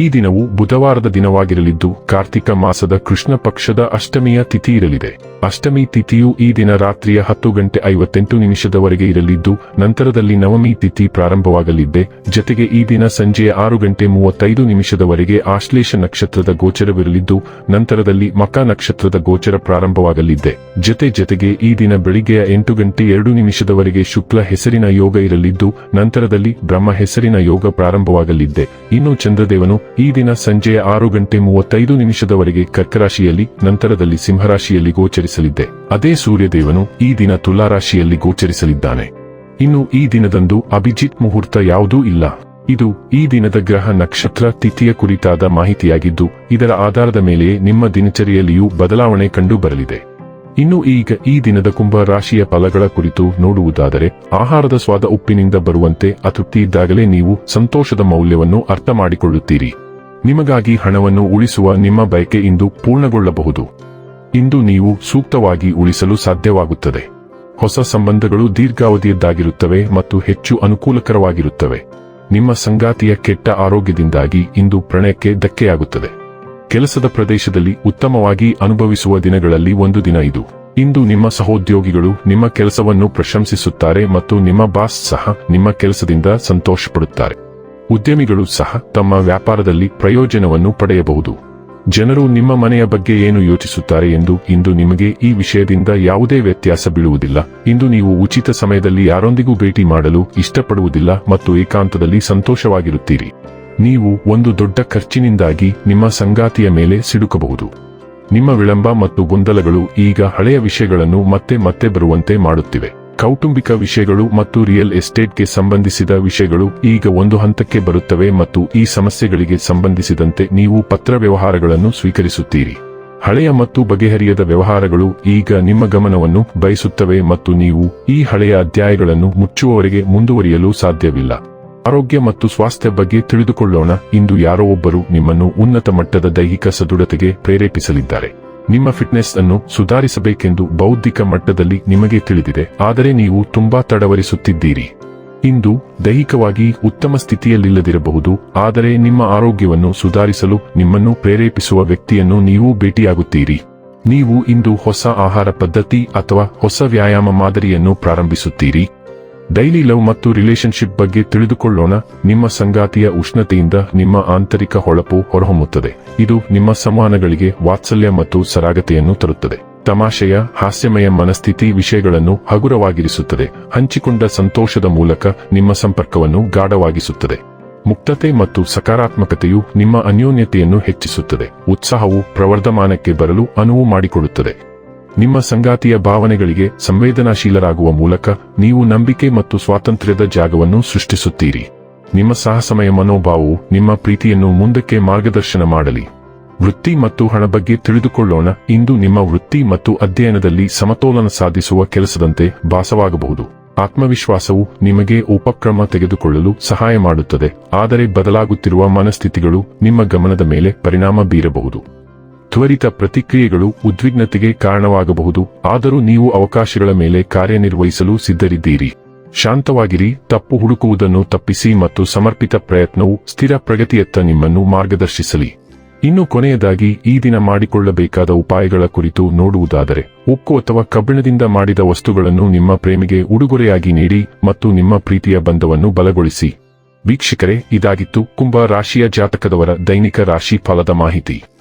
ಈ ದಿನವು ಬುಧವಾರದ ದಿನವಾಗಿರಲಿದ್ದು ಕಾರ್ತಿಕ ಮಾಸದ ಕೃಷ್ಣ ಪಕ್ಷದ ಅಷ್ಟಮಿಯ ತಿಥಿ ಇರಲಿದೆ. ಅಷ್ಟಮಿ ತಿಥಿಯು ಈ ದಿನ ರಾತ್ರಿಯ ಹತ್ತು ಗಂಟೆ ಐವತ್ತೆಂಟು ನಿಮಿಷದವರೆಗೆ ಇರಲಿದ್ದು ನಂತರದಲ್ಲಿ ನವಮಿ ತಿಥಿ ಪ್ರಾರಂಭವಾಗಲಿದ್ದೆ ಜತೆಗೆ ಈ ದಿನ ಸಂಜೆಯ ಆರು ಗಂಟೆ ಮೂವತ್ತೈದು ನಿಮಿಷದವರೆಗೆ ಆಶ್ಲೇಷ ನಕ್ಷತ್ರದ ಗೋಚರವಿರಲಿದ್ದು ನಂತರದಲ್ಲಿ ಮಕ ನಕ್ಷತ್ರದ ಗೋಚರ ಪ್ರಾರಂಭವಾಗಲಿದ್ದೆ ಜತೆ ಜತೆಗೆ ಈ ದಿನ ಬೆಳಿಗ್ಗೆಯ ಎಂಟು ಗಂಟೆ ಎರಡು ನಿಮಿಷದವರೆಗೆ ಶುಕ್ಲ ಹೆಸರಿನ ಯೋಗ ಇರಲಿದ್ದು ನಂತರದಲ್ಲಿ ಬ್ರಹ್ಮ ಹೆಸರಿನ ಯೋಗ ಪ್ರಾರಂಭವಾಗಲಿದ್ದೆ ಇನ್ನು ಚಂದ್ರದೇವನು ಈ ದಿನ ಸಂಜೆಯ ಆರು ಗಂಟೆ ಮೂವತ್ತೈದು ನಿಮಿಷದವರೆಗೆ ಕರ್ಕರಾಶಿಯಲ್ಲಿ, ನಂತರದಲ್ಲಿ ಸಿಂಹರಾಶಿಯಲ್ಲಿ ಗೋಚರಿಸಲಿದ್ದೆ. ಅದೇ ಸೂರ್ಯದೇವನು ಈ ದಿನ ತುಲಾರಾಶಿಯಲ್ಲಿ ಗೋಚರಿಸಲಿದ್ದಾನೆ. ಇನ್ನು ಈ ದಿನದಂದು ಅಭಿಜಿತ್ ಮುಹೂರ್ತ ಯಾವುದೂ ಇಲ್ಲ. ಇದು ಈ ದಿನದ ಗ್ರಹ ನಕ್ಷತ್ರ ತಿಥಿಯ ಕುರಿತಾದ ಮಾಹಿತಿಯಾಗಿದ್ದು, ಇದರ ಆಧಾರದ ಮೇಲೆಯೇ ನಿಮ್ಮ ದಿನಚರಿಯಲ್ಲಿಯೂ ಬದಲಾವಣೆ ಕಂಡು ಬರಲಿದೆ ಇನ್ನು ಈಗ ಈ ದಿನದ ಕುಂಭ ರಾಶಿಯ ಫಲಗಳ ಕುರಿತು ನೋಡುವುದಾದರೆ, ಆಹಾರದ ಸ್ವಾದ ಉಪ್ಪಿನಿಂದ ಬರುವಂತೆ ಅತೃಪ್ತಿ ಇದ್ದಾಗಲೇ ನೀವು ಸಂತೋಷದ ಮೌಲ್ಯವನ್ನು ಅರ್ಥ ಮಾಡಿಕೊಳ್ಳುತ್ತೀರಿ. ನಿಮಗಾಗಿ ಹಣವನ್ನು ಉಳಿಸುವ ನಿಮ್ಮ ಬಯಕೆ ಇಂದು ಪೂರ್ಣಗೊಳ್ಳಬಹುದು. ಇಂದು ನೀವು ಸೂಕ್ತವಾಗಿ ಉಳಿಸಲು ಸಾಧ್ಯವಾಗುತ್ತದೆ. ಹೊಸ ಸಂಬಂಧಗಳು ದೀರ್ಘಾವಧಿಯದ್ದಾಗಿರುತ್ತವೆ ಮತ್ತು ಹೆಚ್ಚು ಅನುಕೂಲಕರವಾಗಿರುತ್ತವೆ. ನಿಮ್ಮ ಸಂಗಾತಿಯ ಕೆಟ್ಟ ಆರೋಗ್ಯದಿಂದಾಗಿ ಇಂದು ಪ್ರಣಯಕ್ಕೆ ಧಕ್ಕೆಯಾಗುತ್ತದೆ. ಕೆಲಸದ ಪ್ರದೇಶದಲ್ಲಿ ಉತ್ತಮವಾಗಿ ಅನುಭವಿಸುವ ದಿನಗಳಲ್ಲಿ ಒಂದು ದಿನ ಇದು. ಇಂದು ನಿಮ್ಮ ಸಹೋದ್ಯೋಗಿಗಳು ನಿಮ್ಮ ಕೆಲಸವನ್ನು ಪ್ರಶಂಸಿಸುತ್ತಾರೆ ಮತ್ತು ನಿಮ್ಮ ಬಾಸ್ ಸಹ ನಿಮ್ಮ ಕೆಲಸದಿಂದ ಸಂತೋಷಪಡುತ್ತಾರೆ. ಉದ್ಯಮಿಗಳು ಸಹ ತಮ್ಮ ವ್ಯಾಪಾರದಲ್ಲಿ ಪ್ರಯೋಜನವನ್ನು ಪಡೆಯಬಹುದು. ಜನರು ನಿಮ್ಮ ಮನೆಯ ಬಗ್ಗೆ ಏನು ಯೋಚಿಸುತ್ತಾರೆ ಎಂದು ಇಂದು ನಿಮಗೆ ಈ ವಿಷಯದಿಂದ ಯಾವುದೇ ವ್ಯತ್ಯಾಸ ಬೀಳುವುದಿಲ್ಲ. ಇಂದು ನೀವು ಉಚಿತ ಸಮಯದಲ್ಲಿ ಯಾರೊಂದಿಗೂ ಭೇಟಿ ಮಾಡಲು ಇಷ್ಟಪಡುವುದಿಲ್ಲ ಮತ್ತು ಏಕಾಂತದಲ್ಲಿ ಸಂತೋಷವಾಗಿರುತ್ತೀರಿ. ನೀವು ಒಂದು ದೊಡ್ಡ ಖರ್ಚಿನಿಂದಾಗಿ ನಿಮ್ಮ ಸಂಗಾತಿಯ ಮೇಲೆ ಸಿಡುಕಬಹುದು. ನಿಮ್ಮ ವಿಳಂಬ ಮತ್ತು ಗೊಂದಲಗಳು ಈಗ ಹಳೆಯ ವಿಷಯಗಳನ್ನು ಮತ್ತೆ ಮತ್ತೆ ಬರುವಂತೆ ಮಾಡುತ್ತಿವೆ. ಕೌಟುಂಬಿಕ ವಿಷಯಗಳು ಮತ್ತು ರಿಯಲ್ ಎಸ್ಟೇಟ್ಗೆ ಸಂಬಂಧಿಸಿದ ವಿಷಯಗಳು ಈಗ ಒಂದು ಹಂತಕ್ಕೆ ಬರುತ್ತವೆ ಮತ್ತು ಈ ಸಮಸ್ಯೆಗಳಿಗೆ ಸಂಬಂಧಿಸಿದಂತೆ ನೀವು ಪತ್ರ ವ್ಯವಹಾರಗಳನ್ನು ಸ್ವೀಕರಿಸುತ್ತೀರಿ. ಹಳೆಯ ಮತ್ತು ಬಗೆಹರಿಯದ ವ್ಯವಹಾರಗಳು ಈಗ ನಿಮ್ಮ ಗಮನವನ್ನು ಬಯಸುತ್ತವೆ ಮತ್ತು ನೀವು ಈ ಹಳೆಯ ಅಧ್ಯಾಯಗಳನ್ನು ಮುಚ್ಚುವವರೆಗೆ ಮುಂದುವರಿಯಲು ಸಾಧ್ಯವಿಲ್ಲ. ಆರೋಗ್ಯ ಮತ್ತು ಸ್ವಾಸ್ಥ್ಯ ಬಗ್ಗೆ ತಿಳಿದುಕೊಳ್ಳೋಣ. ಇಂದು ಯಾರೋ ಒಬ್ಬರು ನಿಮ್ಮನ್ನು ಉನ್ನತ ಮಟ್ಟದ ದೈಹಿಕ ಸದೃಢತೆಗೆ ಪ್ರೇರೇಪಿಸಲಿದ್ದಾರೆ. ನಿಮ್ಮ ಫಿಟ್ನೆಸ್ ಅನ್ನು ಸುಧಾರಿಸಬೇಕೆಂದು ಬೌದ್ಧಿಕ ಮಟ್ಟದಲ್ಲಿ ನಿಮಗೆ ತಿಳಿದಿದೆ. ಆದರೆ ನೀವು ತುಂಬಾ ತಡವರಿಸುತ್ತಿದ್ದೀರಿ. ಇಂದು ದೈಹಿಕವಾಗಿ ಉತ್ತಮ ಸ್ಥಿತಿಯಲ್ಲಿಲ್ಲದಿರಬಹುದು. ಆದರೆ ನಿಮ್ಮ ಆರೋಗ್ಯವನ್ನು ಸುಧಾರಿಸಲು ನಿಮ್ಮನ್ನು ಪ್ರೇರೇಪಿಸುವ ವ್ಯಕ್ತಿಯನ್ನು ನೀವು ಭೇಟಿಯಾಗುತ್ತೀರಿ. ನೀವು ಇಂದು ಹೊಸ ಆಹಾರ ಪದ್ಧತಿ ಅಥವಾ ಹೊಸ ವ್ಯಾಯಾಮ ಮಾದರಿಯನ್ನು ಪ್ರಾರಂಭಿಸುತ್ತೀರಿ. ಡೈಲಿ ಲವ್ ಮತ್ತು ರಿಲೇಶನ್ಶಿಪ್ ಬಗ್ಗೆ ತಿಳಿದುಕೊಳ್ಳೋಣ. ನಿಮ್ಮ ಸಂಗಾತಿಯ ಉಷ್ಣತೆಯಿಂದ ನಿಮ್ಮ ಆಂತರಿಕ ಹೊಳಪು ಹೊರಹೊಮ್ಮುತ್ತದೆ. ಇದು ನಿಮ್ಮ ಸಂವಹನಗಳಿಗೆ ವಾತ್ಸಲ್ಯ ಮತ್ತು ಸರಾಗತೆಯನ್ನು ತರುತ್ತದೆ. ತಮಾಷೆಯ, ಹಾಸ್ಯಮಯ ಮನಸ್ಥಿತಿ ವಿಷಯಗಳನ್ನು ಹಗುರವಾಗಿರಿಸುತ್ತದೆ. ಹಂಚಿಕೊಂಡ ಸಂತೋಷದ ಮೂಲಕ ನಿಮ್ಮ ಸಂಪರ್ಕವನ್ನು ಗಾಢವಾಗಿಸುತ್ತದೆ. ಮುಕ್ತತೆ ಮತ್ತು ಸಕಾರಾತ್ಮಕತೆಯು ನಿಮ್ಮ ಅನ್ಯೋನ್ಯತೆಯನ್ನು ಹೆಚ್ಚಿಸುತ್ತದೆ. ಉತ್ಸಾಹವು ಪ್ರವರ್ಧಮಾನಕ್ಕೆ ಬರಲು ಅನುವು ಮಾಡಿಕೊಡುತ್ತದೆ. ನಿಮ್ಮ ಸಂಗಾತಿಯ ಭಾವನೆಗಳಿಗೆ ಸಂವೇದನಾಶೀಲರಾಗುವ ಮೂಲಕ ನೀವು ನಂಬಿಕೆ ಮತ್ತು ಸ್ವಾತಂತ್ರ್ಯದ ಜಾಗವನ್ನು ಸೃಷ್ಟಿಸುತ್ತೀರಿ. ನಿಮ್ಮ ಸಾಹಸಮಯ ಮನೋಭಾವವು ನಿಮ್ಮ ಪ್ರೀತಿಯನ್ನು ಮುಂದಕ್ಕೆ ಮಾರ್ಗದರ್ಶನ ಮಾಡಲಿ. ವೃತ್ತಿ ಮತ್ತು ಹಣ ಬಗ್ಗೆ ತಿಳಿದುಕೊಳ್ಳೋಣ. ಇಂದು ನಿಮ್ಮ ವೃತ್ತಿ ಮತ್ತು ಅಧ್ಯಯನದಲ್ಲಿ ಸಮತೋಲನ ಸಾಧಿಸುವ ಕೆಲಸದಂತೆ ಭಾಸವಾಗಬಹುದು. ಆತ್ಮವಿಶ್ವಾಸವು ನಿಮಗೆ ಉಪಕ್ರಮ ತೆಗೆದುಕೊಳ್ಳಲು ಸಹಾಯ ಮಾಡುತ್ತದೆ. ಆದರೆ ಬದಲಾಗುತ್ತಿರುವ ಮನಸ್ಥಿತಿಗಳು ನಿಮ್ಮ ಗಮನದ ಮೇಲೆ ಪರಿಣಾಮ ಬೀರಬಹುದು. ತ್ವರಿತ ಪ್ರತಿಕ್ರಿಯೆಗಳು ಉದ್ವಿಗ್ನತೆಗೆ ಕಾರಣವಾಗಬಹುದು. ಆದರೂ ನೀವು ಅವಕಾಶಗಳ ಮೇಲೆ ಕಾರ್ಯನಿರ್ವಹಿಸಲು ಸಿದ್ಧರಿದ್ದೀರಿ. ಶಾಂತವಾಗಿರಿ, ತಪ್ಪು ಹುಡುಕುವುದನ್ನು ತಪ್ಪಿಸಿ ಮತ್ತು ಸಮರ್ಪಿತ ಪ್ರಯತ್ನವು ಸ್ಥಿರ ಪ್ರಗತಿಯತ್ತ ನಿಮ್ಮನ್ನು ಮಾರ್ಗದರ್ಶಿಸಲಿ. ಇನ್ನು ಕೊನೆಯದಾಗಿ, ಈ ದಿನ ಮಾಡಿಕೊಳ್ಳಬೇಕಾದ ಉಪಾಯಗಳ ಕುರಿತು ನೋಡುವುದಾದರೆ, ಉಕ್ಕು ಅಥವಾ ಕಬ್ಬಿಣದಿಂದ ಮಾಡಿದ ವಸ್ತುಗಳನ್ನು ನಿಮ್ಮ ಪ್ರೇಮಿಗೆ ಉಡುಗೊರೆಯಾಗಿ ನೀಡಿ ಮತ್ತು ನಿಮ್ಮ ಪ್ರೀತಿಯ ಬಂಧವನ್ನು ಬಲಗೊಳಿಸಿ. ವೀಕ್ಷಕರೇ, ಇದಾಗಿತ್ತು ಕುಂಭ ರಾಶಿಯ ಜಾತಕದವರ ದೈನಿಕ ರಾಶಿ ಫಲದ ಮಾಹಿತಿ.